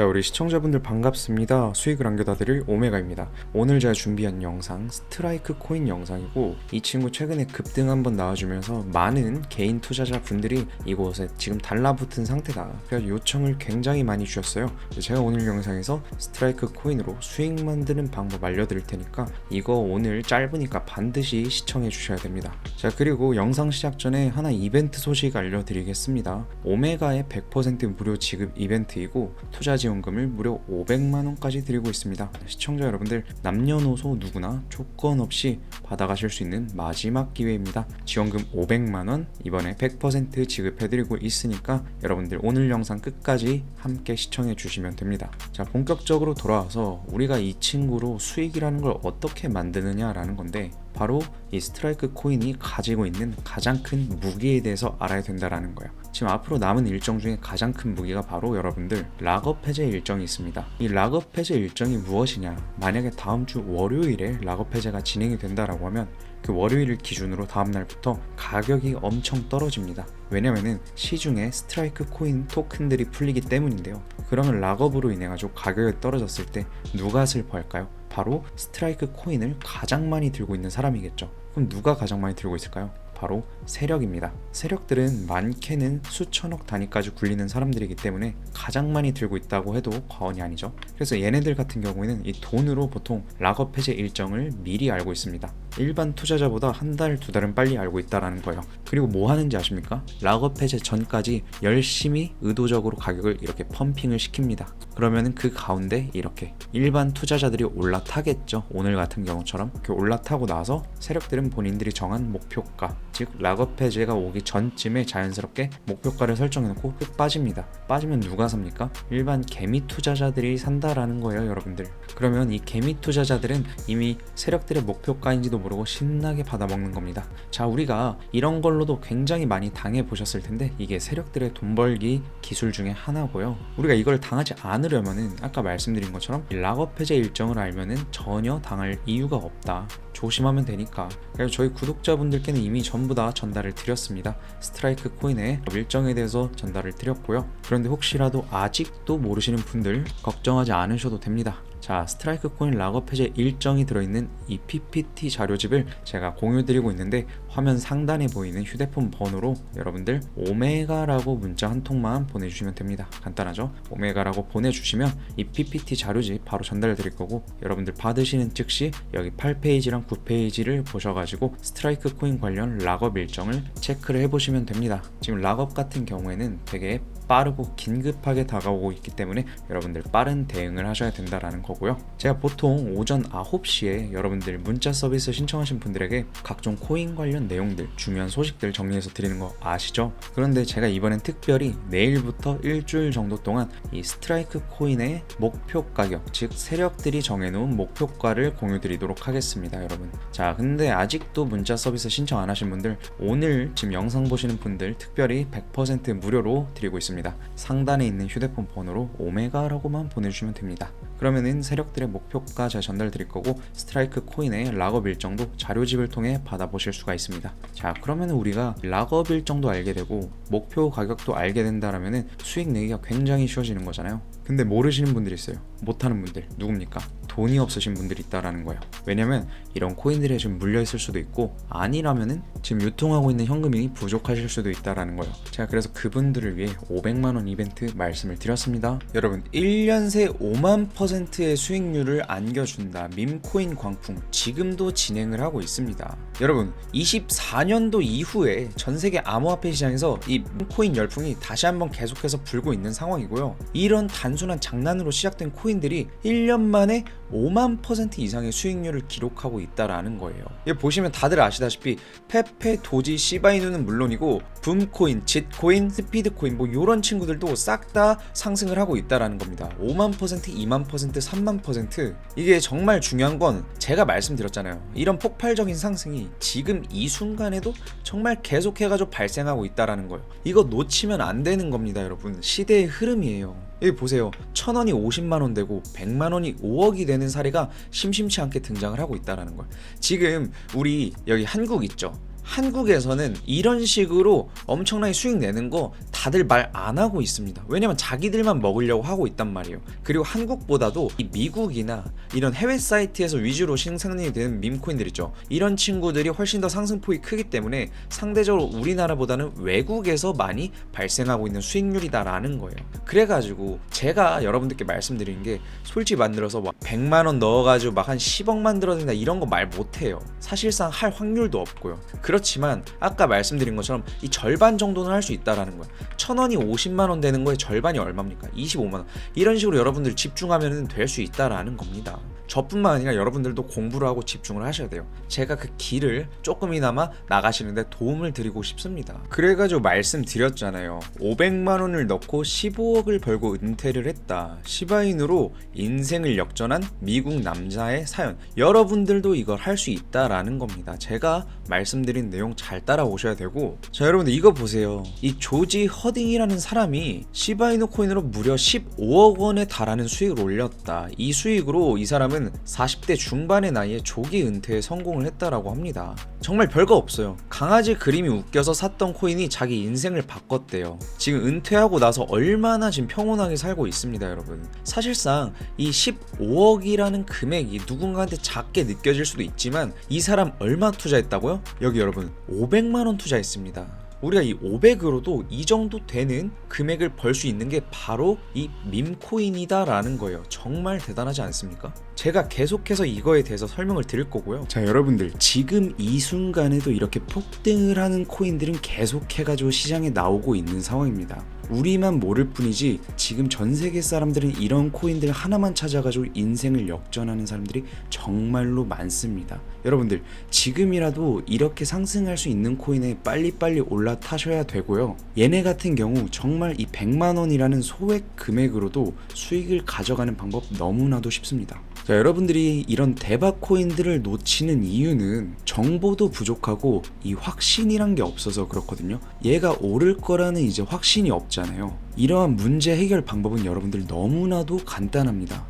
자 우리 시청자분들 반갑습니다. 수익을 안겨다 드릴 오메가입니다. 오늘 제가 준비한 영상 스트라이크 코인 영상이고 이 친구 최근에 급등 한번 나와주면서 많은 개인 투자자 분들이 이곳에 지금 달라붙은 상태다. 그래서 요청을 굉장히 많이 주셨어요. 제가 오늘 영상에서 스트라이크 코인으로 수익 만드는 방법 알려드릴 테니까 이거 오늘 짧으니까 반드시 시청해 주셔야 됩니다. 자 그리고 영상 시작 전에 하나 이벤트 소식 알려드리겠습니다. 오메가의 100% 무료 지급 이벤트이고 투자 지 원금을 무려 500만 원까지 드리고 있습니다. 시청자 여러분들 남녀노소 누구나 조건 없이 받아가실 수 있는 마지막 기회입니다. 지원금 500만 원 이번에 100% 지급해드리고 있으니까 여러분들 오늘 영상 끝까지 함께 시청해 주시면 됩니다. 자 본격적으로 돌아와서 우리가 이 친구로 수익이라는 걸 어떻게 만드느냐라는 건데 바로 이 스트라이크 코인이 가지고 있는 가장 큰 무기에 대해서 알아야 된다라는 거예요. 지금 앞으로 남은 일정 중에 가장 큰 무기가 바로 여러분들 락업 해제 일정이 있습니다. 이 락업 해제 일정이 무엇이냐? 만약에 다음 주 월요일에 락업 해제가 진행이 된다라고 하면 그 월요일을 기준으로 다음 날부터 가격이 엄청 떨어집니다. 왜냐면은 시중에 스트라이크 코인 토큰들이 풀리기 때문인데요. 그러면 락업으로 인해 가지고 가격이 떨어졌을 때 누가 슬퍼할까요? 바로 스트라이크 코인을 가장 많이 들고 있는 사람이겠죠. 그럼 누가 가장 많이 들고 있을까요? 바로 세력입니다. 세력들은 많게는 수천억 단위까지 굴리는 사람들이기 때문에 가장 많이 들고 있다고 해도 과언이 아니죠. 그래서 얘네들 같은 경우에는 이 돈으로 보통 락업 해제 일정을 미리 알고 있습니다. 일반 투자자보다 한 달, 두 달은 빨리 알고 있다라는 거예요. 그리고 뭐 하는지 아십니까? 락업 해제 전까지 열심히 의도적으로 가격을 이렇게 펌핑을 시킵니다. 그러면은 그 가운데 이렇게 일반 투자자들이 올라타겠죠. 오늘 같은 경우처럼 이렇게 올라타고 나서 세력들은 본인들이 정한 목표가, 즉 락업 해제가 오기 전쯤에 자연스럽게 목표가를 설정해놓고 끝 빠집니다. 빠지면 누가 삽니까? 일반 개미 투자자들이 산다라는 거예요, 여러분들. 그러면 이 개미 투자자들은 이미 세력들의 목표가인지도 모르고 신나게 받아먹는 겁니다. 자, 우리가 이런 걸로도 굉장히 많이 당해 보셨을 텐데 이게 세력들의 돈 벌기 기술 중에 하나고요. 우리가 이걸 당하지 않으려면은 아까 말씀드린 것처럼 이 락업 해제 일정을 알면은 전혀 당할 이유가 없다. 조심하면 되니까. 그래서 저희 구독자분들께는 이미 전부 다 전달을 드렸습니다. 스트라이크 코인의 일정에 대해서 전달을 드렸고요. 그런데 혹시라도 아직도 모르시는 분들 걱정하지 않으셔도 됩니다. 자, 스트라이크 코인 락업 해제 일정이 들어있는 이 PPT 자료집을 제가 공유 드리고 있는데 화면 상단에 보이는 휴대폰 번호로 여러분들 오메가라고 문자 한 통만 보내주시면 됩니다. 간단하죠? 오메가라고 보내주시면 이 PPT 자료집 바로 전달 드릴 거고 여러분들 받으시는 즉시 여기 8페이지랑 9페이지를 보셔가지고 스트라이크 코인 관련 락업 일정을 체크를 해보시면 됩니다. 지금 락업 같은 경우에는 되게 빠르고 긴급하게 다가오고 있기 때문에 여러분들 빠른 대응을 하셔야 된다라는 거고요. 제가 보통 오전 9시에 여러분들 문자 서비스 신청하신 분들에게 각종 코인 관련 내용들, 중요한 소식들 정리해서 드리는 거 아시죠? 그런데 제가 이번엔 특별히 내일부터 일주일 정도 동안 이 스트라이크 코인의 목표 가격, 즉 세력들이 정해놓은 목표가를 공유 드리도록 하겠습니다, 여러분. 자, 근데 아직도 문자 서비스 신청 안 하신 분들 오늘 지금 영상 보시는 분들 특별히 100% 무료로 드리고 있습니다. 상단에 있는 휴대폰 번호로 오메가라고만 보내주시면 됩니다. 그러면은 세력들의 목표가 제가 전달 드릴 거고 스트라이크 코인의 락업 일정도 자료집을 통해 받아보실 수가 있습니다. 자, 그러면 우리가 락업 일정도 알게 되고 목표 가격도 알게 된다라면은 수익 내기가 굉장히 쉬워지는 거잖아요. 근데 모르시는 분들이 있어요. 못하는 분들 누굽니까? 돈이 없으신 분들이 있다라는 거예요. 왜냐면 이런 코인들에 지금 물려 있을 수도 있고 아니라면은 지금 유통하고 있는 현금이 부족하실 수도 있다라는 거예요. 제가 그래서 그분들을 위해 500만 원 이벤트 말씀을 드렸습니다. 여러분 1년 새 5만 퍼센트의 수익률을 안겨준다 밈코인 광풍 지금도 진행을 하고 있습니다. 여러분 24년도 이후에 전 세계 암호화폐 시장에서 이 밈코인 열풍이 다시 한번 계속해서 불고 있는 상황이고요. 이런 단순한 장난으로 시작된 코인들이 1년 만에 5만 퍼센트 이상의 수익률을 기록하고 있다라는 거예요. 이 보시면 다들 아시다시피 페페, 도지, 시바이누는 물론이고 붐코인, 짓코인, 스피드코인 뭐 이런 친구들도 싹 다 상승을 하고 있다라는 겁니다. 5만 퍼센트, 2만 퍼센트, 3만 퍼센트 이게 정말 중요한 건 제가 말씀드렸잖아요. 이런 폭발적인 상승이 지금 이 순간에도 정말 계속해가지고 발생하고 있다라는 거예요. 이거 놓치면 안 되는 겁니다, 여러분. 시대의 흐름이에요. 여기 보세요. 천 원이 50만 원 되고 100만 원이 5억이 되는 사례가 심심치 않게 등장을 하고 있다라는 거예요. 지금 우리 여기 한국 있죠. 한국에서는 이런 식으로 엄청나게 수익 내는 거 다들 말 안 하고 있습니다. 왜냐면 자기들만 먹으려고 하고 있단 말이에요. 그리고 한국보다도 이 미국이나 이런 해외 사이트에서 위주로 생산이 되는 밈코인들 있죠. 이런 친구들이 훨씬 더 상승폭이 크기 때문에 상대적으로 우리나라보다는 외국에서 많이 발생하고 있는 수익률이다라는 거예요. 그래가지고 제가 여러분들께 말씀드리는 게 솔직히 만들어서 막 100만 원 넣어가지고 막 한 10억 만들어야 된다 이런 거 말 못해요. 사실상 할 확률도 없고요. 그렇지만 아까 말씀드린 것처럼 이 절반 정도는 할 수 있다라는 거예요. 천 원이 50만 원 되는 거에 절반이 얼마입니까? 25만 원. 이런 식으로 여러분들 집중하면 될 수 있다라는 겁니다. 저뿐만 아니라 여러분들도 공부를 하고 집중을 하셔야 돼요. 제가 그 길을 조금이나마 나가시는데 도움을 드리고 싶습니다. 그래가지고 말씀드렸잖아요. 500만 원을 넣고 15억을 벌고 은퇴를 했다. 시바인으로 인생을 역전한 미국 남자의 사연. 여러분들도 이걸 할 수 있다라는 겁니다. 제가 말씀드린 내용 잘 따라오셔야 되고 자 여러분들 이거 보세요. 이 조지 허딩이라는 사람이 시바이누 코인으로 무려 15억 원에 달하는 수익을 올렸다. 이 수익으로 이 사람은 40대 중반의 나이에 조기 은퇴에 성공을 했다라고 합니다. 정말 별거 없어요. 강아지 그림이 웃겨서 샀던 코인이 자기 인생을 바꿨대요. 지금 은퇴하고 나서 얼마나 지금 평온하게 살고 있습니다, 여러분. 사실상 이 15억이라는 금액이 누군가한테 작게 느껴질 수도 있지만 이 사람 얼마 투자했다고요? 여기 여러분 500만 원 투자했습니다. 우리가 이 500으로도 이 정도 되는 금액을 벌 수 있는 게 바로 이 밈코인이다라는 거예요. 정말 대단하지 않습니까? 제가 계속해서 이거에 대해서 설명을 드릴 거고요. 자, 여러분들 지금 이 순간에도 이렇게 폭등을 하는 코인들은 계속 해가지고 시장에 나오고 있는 상황입니다. 우리만 모를 뿐이지 지금 전 세계 사람들은 이런 코인들 하나만 찾아가지고 인생을 역전하는 사람들이 정말로 많습니다. 여러분들 지금이라도 이렇게 상승할 수 있는 코인에 빨리빨리 올라타셔야 되고요. 얘네 같은 경우 정말 이 100만 원이라는 소액 금액으로도 수익을 가져가는 방법 너무나도 쉽습니다. 자, 여러분들이 이런 대박 코인들을 놓치는 이유는 정보도 부족하고 이 확신이란 게 없어서 그렇거든요. 얘가 오를 거라는 이제 확신이 없잖아요. 이러한 문제 해결 방법은 여러분들 너무나도 간단합니다.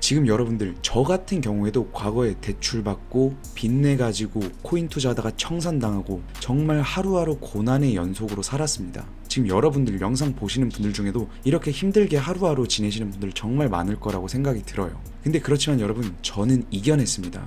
지금 여러분들 저 같은 경우에도 과거에 대출 받고 빚내 가지고 코인 투자하다가 청산당하고 정말 하루하루 고난의 연속으로 살았습니다. 지금 여러분들 영상 보시는 분들 중에도 이렇게 힘들게 하루하루 지내시는 분들 정말 많을 거라고 생각이 들어요. 근데 그렇지만 여러분 저는 이겨냈습니다.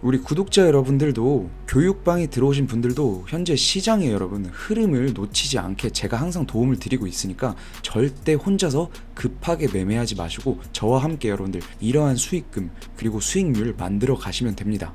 우리 구독자 여러분들도 교육방에 들어오신 분들도 현재 시장의 여러분 흐름을 놓치지 않게 제가 항상 도움을 드리고 있으니까 절대 혼자서 급하게 매매하지 마시고 저와 함께 여러분들 이러한 수익금 그리고 수익률 만들어 가시면 됩니다.